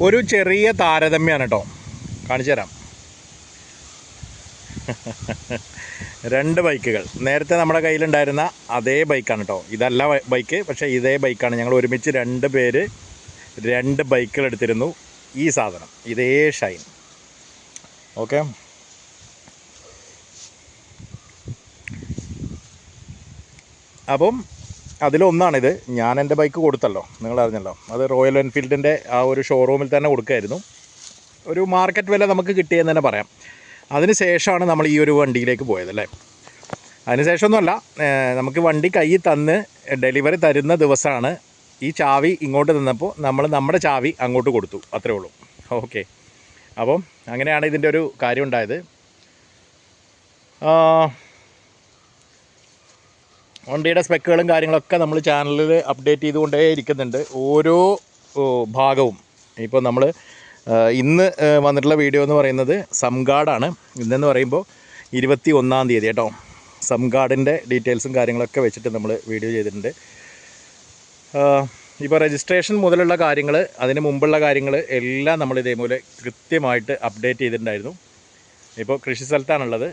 ഒരു ചെറിയ താരതമ്യമാണ് കേട്ടോ കാണിച്ചു തരാം രണ്ട് ബൈക്കുകൾ. നേരത്തെ നമ്മുടെ കയ്യിലുണ്ടായിരുന്ന അതേ ബൈക്കാണ് കേട്ടോ ഇതല്ല ബൈക്ക് പക്ഷേ ഇതേ ബൈക്കാണ്. ഞങ്ങൾ ഒരുമിച്ച് രണ്ട് പേര് രണ്ട് ബൈക്കുകൾ എടുത്തിരുന്നു ഈ സാധനം. ഇതേ ഷൈൻ. ഓക്കെ? അപ്പം അതിലൊന്നാണിത്. ഞാൻ എന്റെ ബൈക്ക് കൊടുത്തല്ലോ. നിങ്ങൾ അറിഞ്ഞല്ലോ അത് റോയൽ എൻഫീൽഡിന്റെ ആ ഒരു ഷോറൂമിൽ തന്നെ കൊടുക്കായിരുന്നു. ഒരു മാർക്കറ്റ് വില നമുക്ക് കിട്ടിയെന്ന് തന്നെ പറയാം. അതിന് ശേഷമാണ് നമ്മൾ ഈ ഒരു വണ്ടിയിലേക്ക് പോയത് അല്ലേ? അതിന് ശേഷമൊന്നുമല്ല നമുക്ക് വണ്ടി കയ്യിൽ തന്ന് ഡെലിവറി തരുന്ന ദിവസമാണ് ഈ ചാവി ഇങ്ങോട്ട് തന്നപ്പോൾ നമ്മൾ നമ്മുടെ ചാവി അങ്ങോട്ട് കൊടുത്തു. അത്രേ ഉള്ളൂ. ഓക്കെ. അപ്പം അങ്ങനെയാണ് ഇതിന്റെ ഒരു കാര്യം ഉണ്ടായത്. വണ്ടിയുടെ സ്പെക്കുകളും കാര്യങ്ങളൊക്കെ നമ്മൾ ചാനലിൽ അപ്ഡേറ്റ് ചെയ്തുകൊണ്ടേ ഇരിക്കുന്നുണ്ട്. ഓരോ ഭാഗവും. ഇപ്പോൾ നമ്മൾ ഇന്ന് വന്നിട്ടുള്ള വീഡിയോ എന്ന് പറയുന്നത് സംഗാഡാണ് ഇന്നെന്ന് പറയുമ്പോൾ ഇരുപത്തി ഒന്നാം തീയതി കേട്ടോ. സംഗാഡിന്റെ ഡീറ്റെയിൽസും കാര്യങ്ങളൊക്കെ വെച്ചിട്ട് നമ്മൾ വീഡിയോ ചെയ്തിട്ടുണ്ട്. ഇപ്പോൾ രജിസ്ട്രേഷൻ മുതലുള്ള കാര്യങ്ങൾ അതിന് മുമ്പുള്ള കാര്യങ്ങൾ എല്ലാം നമ്മൾ ഇതേപോലെ കൃത്യമായിട്ട് അപ്ഡേറ്റ് ചെയ്തിട്ടുണ്ടായിരുന്നു. ഇപ്പോൾ കൃഷി സ്ഥലത്താണുള്ളത്.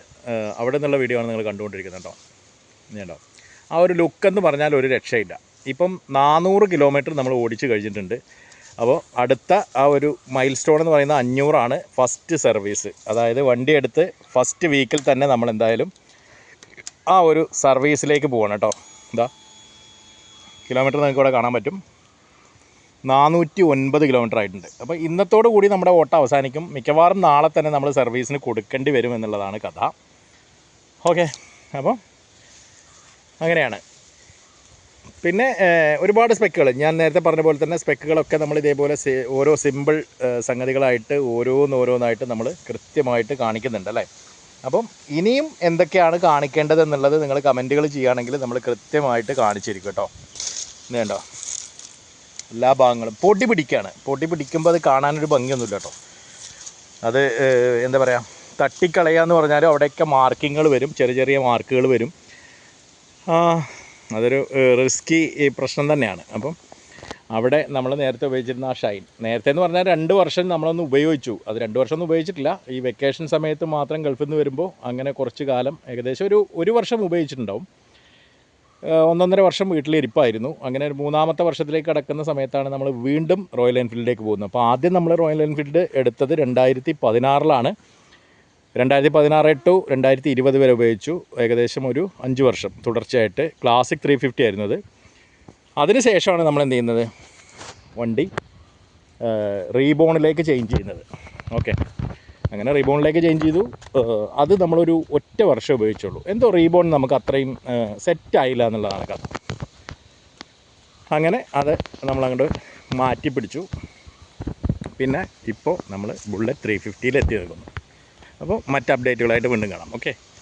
അവിടെ നിന്നുള്ള വീഡിയോ ആണ് നിങ്ങൾ കണ്ടുകൊണ്ടിരിക്കുന്നത് കേട്ടോ. കേട്ടോ ആ ഒരു ലുക്ക് എന്ന് പറഞ്ഞാൽ ഒരു രക്ഷയില്ല. ഇപ്പം നാനൂറ് കിലോമീറ്റർ നമ്മൾ ഓടിച്ചു കഴിഞ്ഞിട്ടുണ്ട്. അപ്പോൾ അടുത്ത ആ ഒരു മൈൽ സ്റ്റോൺ എന്ന് പറയുന്ന അഞ്ഞൂറാണ് ഫസ്റ്റ് സർവീസ് അതായത് വണ്ടി എടുത്ത് ഫസ്റ്റ് വീക്കിൽ തന്നെ നമ്മൾ എന്തായാലും ആ ഒരു സർവീസിലേക്ക് പോകണം കേട്ടോ. എന്താ കിലോമീറ്റർ നിങ്ങൾക്ക് ഇവിടെ കാണാൻ പറ്റും. നാനൂറ്റി ഒൻപത് കിലോമീറ്റർ ആയിട്ടുണ്ട്. അപ്പോൾ ഇന്നത്തോടു കൂടി നമ്മുടെ ഓട്ടം അവസാനിക്കും. മിക്കവാറും നാളെ തന്നെ നമ്മൾ സർവീസിന് കൊടുക്കേണ്ടി വരും എന്നുള്ളതാണ് കഥ. ഓക്കെ അപ്പോൾ അങ്ങനെയാണ്. പിന്നെ ഒരുപാട് സ്പെക്കുകൾ ഞാൻ നേരത്തെ പറഞ്ഞ പോലെ തന്നെ സ്പെക്കുകളൊക്കെ നമ്മൾ ഇതേപോലെ ഓരോ സിമ്പിൾ സംഗതികളായിട്ട് ഓരോന്നോരോന്നായിട്ട് നമ്മൾ കൃത്യമായിട്ട് കാണിക്കുന്നുണ്ട് അല്ലേ? അപ്പം ഇനിയും എന്തൊക്കെയാണ് കാണിക്കേണ്ടത് എന്നുള്ളത് നിങ്ങൾ കമന്റുകൾ ചെയ്യുകയാണെങ്കിൽ നമ്മൾ കൃത്യമായിട്ട് കാണിച്ചിരിക്കും കേട്ടോ. ഇതുണ്ടോ എല്ലാ ഭാഗങ്ങളും. പൊടി പിടിക്കുകയാണ് പൊടി പിടിക്കുമ്പോൾ അത് കാണാനൊരു ഭംഗിയൊന്നുമില്ല കേട്ടോ. അത് എന്താ പറയുക തട്ടിക്കളയുക എന്ന് പറഞ്ഞാൽ അവിടെയൊക്കെ മാർക്കിങ്ങുകൾ വരും. ചെറിയ ചെറിയ മാർക്കുകൾ വരും. അതൊരു റിസ്കി പ്രശ്നം തന്നെയാണ്. അപ്പം അവിടെ നമ്മൾ നേരത്തെ ഉപയോഗിച്ചിരുന്ന ആ ഷൈൻ നേരത്തെ എന്ന് പറഞ്ഞാൽ രണ്ട് വർഷം നമ്മളൊന്ന് ഉപയോഗിച്ചു. അത് രണ്ട് വർഷം ഒന്നും ഉപയോഗിച്ചിട്ടില്ല. ഈ വെക്കേഷൻ സമയത്ത് മാത്രം ഗൾഫിൽ നിന്ന് വരുമ്പോൾ അങ്ങനെ കുറച്ച് കാലം ഏകദേശം ഒരു ഒരു വർഷം ഉപയോഗിച്ചിട്ടുണ്ടാവും. ഒന്നൊന്നര വർഷം വീട്ടിലിരിപ്പായിരുന്നു അങ്ങനെ ഒരു മൂന്നാമത്തെ വർഷത്തിലേക്ക് കടക്കുന്ന സമയത്താണ് നമ്മൾ വീണ്ടും റോയൽ എൻഫീൽഡിലേക്ക് പോകുന്നത്. അപ്പോൾ ആദ്യം നമ്മൾ റോയൽ എൻഫീൽഡ് എടുത്തത് രണ്ടായിരത്തി പതിനാറിലാണ്. രണ്ടായിരത്തി പതിനാറ് ടു രണ്ടായിരത്തി ഇരുപത് വരെ ഉപയോഗിച്ചു. ഏകദേശം ഒരു അഞ്ച് വർഷം തുടർച്ചയായിട്ട്. ക്ലാസിക് ത്രീ ഫിഫ്റ്റി ആയിരുന്നു അത്. അതിന് ശേഷമാണ് നമ്മൾ എന്ത് ചെയ്യുന്നത്? വണ്ടി റീബോണിലേക്ക് ചേഞ്ച് ചെയ്യുന്നത്. ഓക്കെ അങ്ങനെ റീബോണിലേക്ക് ചേഞ്ച് ചെയ്തു. അത് നമ്മളൊരു ഒറ്റ വർഷം ഉപയോഗിച്ചുള്ളൂ. എന്തോ റീബോൺ നമുക്ക് അത്രയും സെറ്റ് ആയില്ല എന്നുള്ളതാണ് കഥ. അങ്ങനെ അത് നമ്മളങ്ങോട്ട് മാറ്റി പിടിച്ചു പിന്നെ ഇപ്പോൾ നമ്മൾ ബുള്ളറ്റ് ത്രീ ഫിഫ്റ്റിയിൽ എത്തി നിൽക്കുന്നു അപ്പോൾ മറ്റ് അപ്ഡേറ്റുകളായിട്ട് വീണ്ടും കാണാം. ഓക്കെ